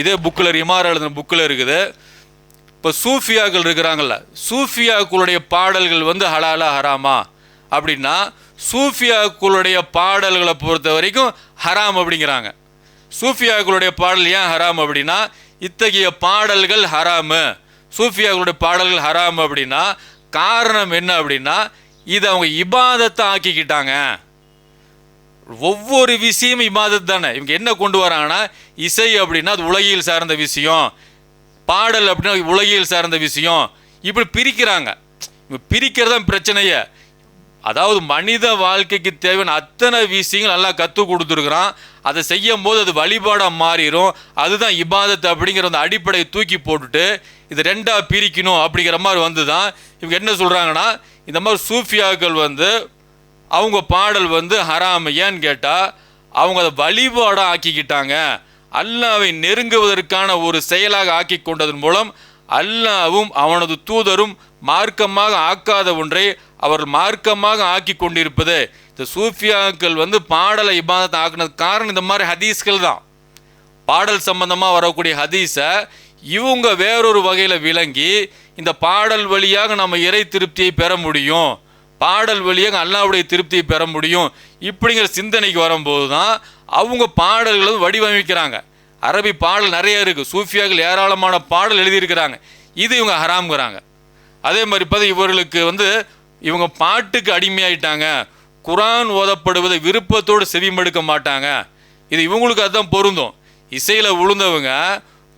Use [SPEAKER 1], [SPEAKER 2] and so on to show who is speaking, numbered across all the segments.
[SPEAKER 1] இதே புக்கில் ரிமார் எழுதின புக்கில் இருக்குது. இப்போ சூஃபியாக்கள் இருக்கிறாங்கல்ல சூஃபியாக்களுடைய பாடல்கள் வந்து ஹலாலா ஹராமா? அப்படின்னா சூஃபியாக்களுடைய பாடல்களை பொறுத்த வரைக்கும் ஹராம் அப்படிங்கிறாங்க. சூஃபியாக்களுடைய பாடல் ஏன் ஹராம் அப்படின்னா இத்தகைய பாடல்கள் ஹராமு. சூஃபியாக்களுடைய பாடல்கள் ஹராம் அப்படின்னா காரணம் என்ன அப்படின்னா இது அவங்க இபாதத்தை ஆக்கிக்கிட்டாங்க. ஒவ்வொரு விஷயமும் இமாதத் தானே. இவங்க என்ன கொண்டு வராங்கன்னா இசை அப்படின்னா அது உலகியல் சார்ந்த விஷயம். பாடல் அப்படின்னா உலகியல் சார்ந்த விஷயம். இப்படி பிரிக்கிறாங்க. இவங்க பிரிக்கிறது தான் பிரச்சனையே. அதாவது மனித வாழ்க்கைக்கு தேவையான அத்தனை விஷயங்கள் நல்லா கற்றுக் கொடுத்துருக்குறான். அதை செய்யும் போது அது வழிபாடாக மாறிடும் அதுதான் இபாதத்தை அப்படிங்கிற அந்த அடிப்படையை தூக்கி போட்டுட்டு இது ரெண்டாக பிரிக்கணும் அப்படிங்கிற மாதிரி வந்து தான் இவங்க என்ன சொல்கிறாங்கன்னா இந்த மாதிரி சூஃபியாக்கள் வந்து அவங்க பாடல் வந்து ஹராம் ஏன்னு கேட்டால் அவங்க அதை வழிபாடாக ஆக்கிக்கிட்டாங்க. அல்லாவை நெருங்குவதற்கான ஒரு செயலாக ஆக்கி கொண்டதன் மூலம் அல்லாவும் அவனது தூதரும் மார்க்கமாக ஆக்காத ஒன்றை அவர் மார்க்கமாக ஆக்கி கொண்டிருப்பது. இந்த சூஃபியாக்கள் வந்து பாடலை இபாதத்தை ஆக்குனது காரணம் இந்த மாதிரி ஹதீஸ்கள் தான். பாடல் சம்பந்தமாக வரக்கூடிய ஹதீஸை இவங்க வேறொரு வகையில் விளங்கி இந்த பாடல் வழியாக நம்ம இறை திருப்தியை பெற முடியும். பாடல் வழியாக அல்லாவுடைய திருப்தியை பெற முடியும். இப்படிங்கிற சிந்தனைக்கு வரும்போது தான் அவங்க பாடல்களை வடிவமைக்கிறாங்க. அரபி பாடல் நிறைய இருக்குது சூஃபியாக்கள் ஏராளமான பாடல் எழுதியிருக்கிறாங்க. இது இவங்க ஹராம்ங்கிறாங்க. அதே மாதிரி பார்த்து இவர்களுக்கு வந்து இவங்க பாட்டுக்கு அடிமையாயிட்டாங்க. குரான் ஓதப்படுவதை விருப்பத்தோடு செவிமடுக்க மாட்டாங்க. இது இவங்களுக்கு அதுதான் பொருந்தும். இசையில் விழுந்தவங்க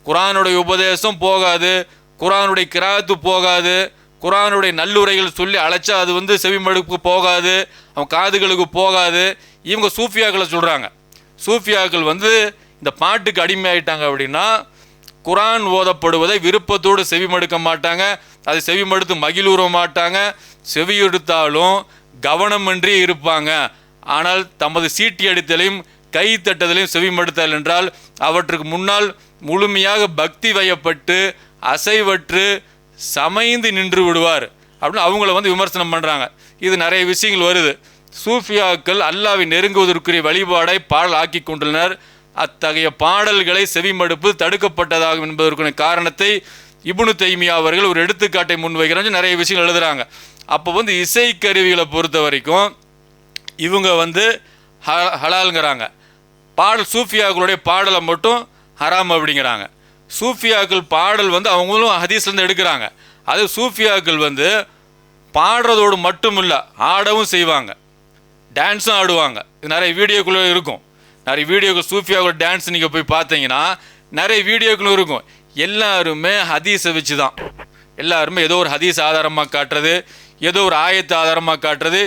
[SPEAKER 1] குரானுடைய உபதேசம் போகாது குரானுடைய கிராத்து போகாது குரானுடைய நல்லுரைகள் சொல்லி அழைச்சா அது வந்து செவிமடுப்புக்கு போகாது அவன் காதுகளுக்கு போகாது. இவங்க சூஃபியாக்களை சொல்கிறாங்க சூஃபியாக்கள் வந்து இந்த பாட்டுக்கு அடிமையாயிட்டாங்க அப்படின்னா குரான் ஓதப்படுவதை விருப்பத்தோடு செவிமடுக்க மாட்டாங்க. அதை செவிமடுத்து மகிழ்வுற மாட்டாங்க. செவியெடுத்தாலும் கவனமின்றி இருப்பாங்க. ஆனால் தமது சீட்டி அடித்தலையும் கை தட்டுதலையும் செவிமடுத்தல் என்றால் அவற்றுக்கு முன்னால் முழுமையாக பக்தி வயப்பட்டு அசைவற்று சமைந்து நின்று விடுவார் அப்படின்னு அவங்கள வந்து விமர்சனம் பண்ணுறாங்க இது நிறைய விஷயங்கள் வருது. சூஃபியாக்கள் அல்லாவை நெருங்குவதற்குரிய வழிபாடை பாடல் ஆக்கி கொண்டுள்ளனர். அத்தகைய பாடல்களை செவிமடுப்பு தடுக்கப்பட்டதாகும் என்பதற்குரிய காரணத்தை இபுனு தைமியா அவர்கள் ஒரு எடுத்துக்காட்டை முன்வைக்கிறாங்க நிறைய விஷயங்கள் எழுதுகிறாங்க அப்போ வந்து இசைக்கருவிகளை பொறுத்த வரைக்கும் இவங்க வந்து ஹ ஹலாலுங்கிறாங்க. பாடல் சூஃபியாக்களுடைய பாடலை மட்டும் ஹராம் அப்படிங்கிறாங்க. சூஃபியாக்கள் பாடல் வந்து அவங்களும் ஹதீஸ்லேருந்து எடுக்கிறாங்க. அது சூஃபியாக்கள் வந்து பாடுறதோடு மட்டும் இல்லை ஆடவும் செய்வாங்க. டான்ஸும் ஆடுவாங்க. இது நிறைய வீடியோக்குள்ளே இருக்கும். நிறைய வீடியோக்கள் சூஃபியாவோட டான்ஸ் நீங்கள் போய் பார்த்தீங்கன்னா நிறைய வீடியோக்களும் இருக்கும். எல்லாருமே ஹதீஸை வச்சு தான் எல்லாருமே ஏதோ ஒரு ஹதீஸ் ஆதாரமாக காட்டுறது ஏதோ ஒரு ஆயத்தை ஆதாரமாக காட்டுறது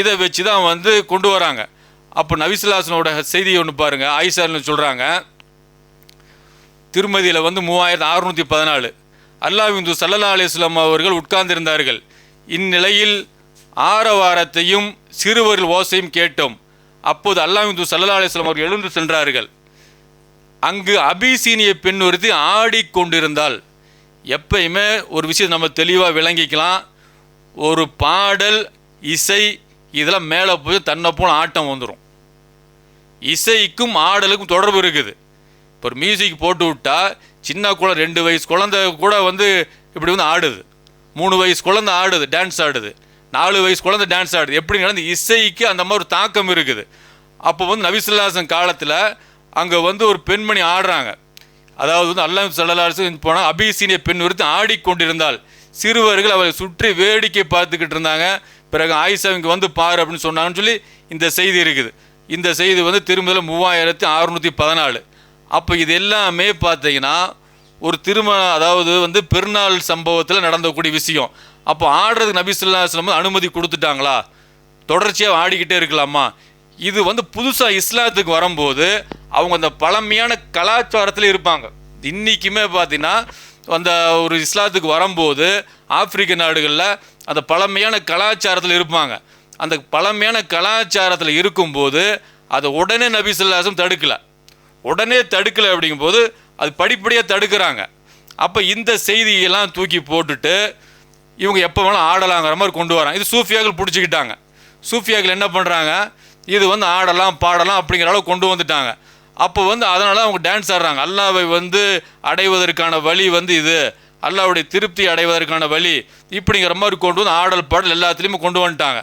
[SPEAKER 1] இதை வச்சு தான் வந்து கொண்டு வராங்க. அப்போ நவிசிலாசனோட செய்தி ஒன்று பாருங்கள் ஆயிஷான்னு சொல்கிறாங்க திருமதியில் வந்து மூவாயிரத்து அறுநூற்றி பதினாலு. அல்லாஹிந்து சல்லல்லா அலிஸ்லாம் அவர்கள் உட்கார்ந்திருந்தார்கள். இந்நிலையில் ஆரவாரத்தையும் சிறுவர்கள் ஓசையும் கேட்டோம். அப்போது அல்லாஹிந்து சல்லல்லா அலிஸ்லாம் அவர்கள் எழுந்து சென்றார்கள். அங்கு அபிசீனிய பெண் ஒருத்தி ஆடிக்கொண்டிருந்தால் எப்பயுமே ஒரு விஷயம் நம்ம தெளிவாக விளங்கிக்கலாம். ஒரு பாடல் இசை இதெல்லாம் மேலே போய் தன்னை போல ஆட்டம் வந்துடும் இசைக்கும் ஆடலுக்கும் தொடர்பு இருக்குது. ஒரு மியூசிக் போட்டு விட்டா சின்ன குழந்தை ரெண்டு வயசு குழந்தை கூட வந்து இப்படி வந்து ஆடுது. மூணு வயசு குழந்தை ஆடுது டான்ஸ் ஆடுது. நாலு வயசு குழந்தை டான்ஸ் ஆடுது. எப்படி நடந்து? இசைக்கு அந்த மாதிரி ஒரு தாக்கம் இருக்குது. அப்போ வந்து நபிசுல்லாசன் காலத்தில் அங்கே வந்து ஒரு பெண்மணி ஆடுறாங்க. அதாவது வந்து அல்லாஹ் சல்லாசன் போனால் அபிசீனிய பெண் ஒருத்தி ஆடிக்கொண்டிருந்தால் சிறுவர்கள் அவளை சுற்றி வேடிக்கை பார்த்துக்கிட்டு இருந்தாங்க. பிறகு ஆயிஷா இங்கே வந்து பாரு அப்படின்னு சொன்னாங்கன்னு சொல்லி இந்த செய்தி இருக்குது. இந்த செய்தி வந்து திருமதில மூவாயிரத்தி அறுநூற்றி பதினாலு. அப்போ இது எல்லாமே பார்த்தீங்கன்னா ஒரு திருமணம் அதாவது வந்து பெருநாள் சம்பவத்தில் நடந்தக்கூடிய விஷயம். அப்போ ஆடுறதுக்கு நபி அனுமதி கொடுத்துட்டாங்களா? தொடர்ச்சியாக ஆடிக்கிட்டே இருக்கலாமா? இது வந்து புதுசாக இஸ்லாத்துக்கு வரும்போது அவங்க அந்த பழமையான கலாச்சாரத்தில் இருப்பாங்க. இன்றைக்குமே பார்த்தீங்கன்னா அந்த ஒரு இஸ்லாத்துக்கு வரும்போது ஆப்பிரிக்க நாடுகளில் அந்த பழமையான கலாச்சாரத்தில் இருப்பாங்க. அந்த பழமையான கலாச்சாரத்தில் இருக்கும்போது அதை உடனே நபி சொல்லாசம் தடுக்கலை. உடனே தடுக்கலை அப்படிங்கும்போது அது படிப்படியாக தடுக்கிறாங்க. அப்போ இந்த செய்தியெல்லாம் தூக்கி போட்டுட்டு இவங்க எப்போ வேணாலும் ஆடலாங்கிற மாதிரி கொண்டு வராங்க. இது சூஃபியாக்கள் பிடிச்சிக்கிட்டாங்க. சூஃபியாக்கள் என்ன பண்ணுறாங்க இது வந்து ஆடலாம் பாடலாம் அப்படிங்கிற அளவு கொண்டு வந்துட்டாங்க. அப்போ வந்து அதனால் அவங்க டான்ஸ் ஆடுறாங்க. அல்லாவை வந்து அடைவதற்கான வழி வந்து இது. அல்லாவுடைய திருப்தி அடைவதற்கான வழி இப்படிங்கிற மாதிரி கொண்டு வந்து ஆடல் பாடல் எல்லாத்துலேயுமே கொண்டு வந்துட்டாங்க.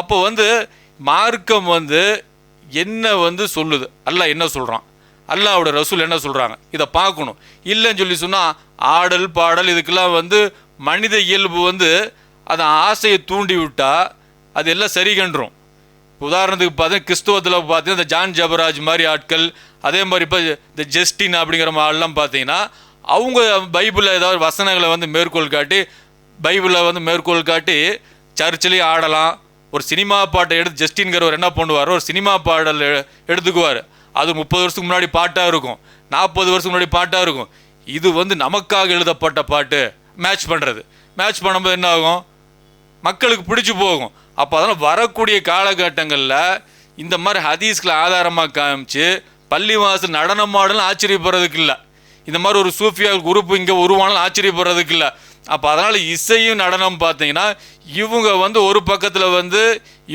[SPEAKER 1] அப்போ வந்து மார்க்கம் வந்து என்ன வந்து சொல்லுது? அல்லா என்ன சொல்கிறான் அல்லாவோட ரசூல் என்ன சொல்கிறாங்க இதை பார்க்கணும். இல்லைன்னு சொல்லி சொன்னால் ஆடல் பாடல் இதுக்கெல்லாம் வந்து மனித இயல்பு வந்து அதை ஆசையை தூண்டி விட்டால் அது எல்லாம் சரி கண்டுரும் உதாரணத்துக்கு பார்த்தீங்கன்னா கிறிஸ்துவத்தில் பார்த்தீங்கன்னா இந்த ஜான் ஜபராஜ் மாதிரி ஆட்கள் அதே மாதிரி இப்போ இந்த ஜஸ்டின் அப்படிங்கிற ஆள்லாம் பார்த்தீங்கன்னா அவங்க பைபிளில் ஏதாவது வசனங்களை வந்து மேற்கோள் காட்டி பைபிளில் வந்து மேற்கோள் காட்டி சர்ச்சிலையும் ஆடலாம். ஒரு சினிமா பாட்டை எடுத்து ஜஸ்டின்கிறவர் என்ன பண்ணுவார்? ஒரு சினிமா பாடல் எடுத்துக்குவார். அது முப்பது வருஷத்துக்கு முன்னாடி பாட்டாக இருக்கும். நாற்பது வருஷத்துக்கு முன்னாடி பாட்டாக இருக்கும். இது வந்து நமக்காக எழுதப்பட்ட பாட்டு. மேட்ச் பண்ணுறது மேட்ச் பண்ணும்போது என்ன ஆகும்? மக்களுக்கு பிடிச்சி போகும். அப்போ அதனால் வரக்கூடிய காலகட்டங்களில் இந்த மாதிரி ஹதீஸ்களை ஆதாரமாக காமிச்சு பள்ளிவாசல் நடனமாடலாம் ஆச்சரியப்படுறதுக்கு இல்லை. இந்த மாதிரி ஒரு சூஃபியா குரூப் இங்கே உருவானாலும் ஆச்சரியப்படுறதுக்கு இல்லை. அப்போ அதனால் இசையும் நடனம் பார்த்தீங்கன்னா இவங்க வந்து ஒரு பக்கத்தில் வந்து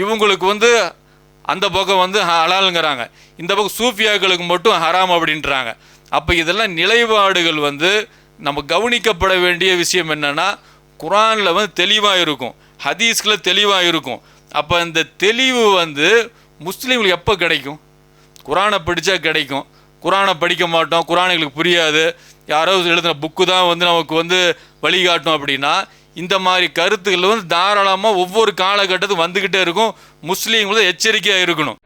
[SPEAKER 1] இவங்களுக்கு வந்து அந்த பக்கம் வந்து ஹலாலுங்கிறாங்க. இந்த பக்கம் சூஃபியாக்களுக்கு மட்டும் ஹராம் அப்படின்றாங்க. அப்போ இதெல்லாம் நிலைப்பாடுகள் வந்து நம்ம கவனிக்கப்பட வேண்டிய விஷயம் என்னன்னா குரானில் வந்து தெளிவாக இருக்கும் ஹதீஸ்கில் தெளிவாக இருக்கும் அப்போ இந்த தெளிவு வந்து முஸ்லீம்களுக்கு எப்போ கிடைக்கும்? குரானை படித்தா கிடைக்கும். குரானை படிக்க மாட்டோம். குரான் எங்களுக்கு புரியாது. யாரோ எழுதின புக்கு தான் வந்து நமக்கு வந்து வழிகாட்டும் அப்படின்னா இந்த மாதிரி கருத்துக்கள் வந்து தாராளமாக ஒவ்வொரு காலகட்டத்துக்கு வந்துக்கிட்டே இருக்கும். முஸ்லீம்களும் எச்சரிக்கையாக இருக்கணும்.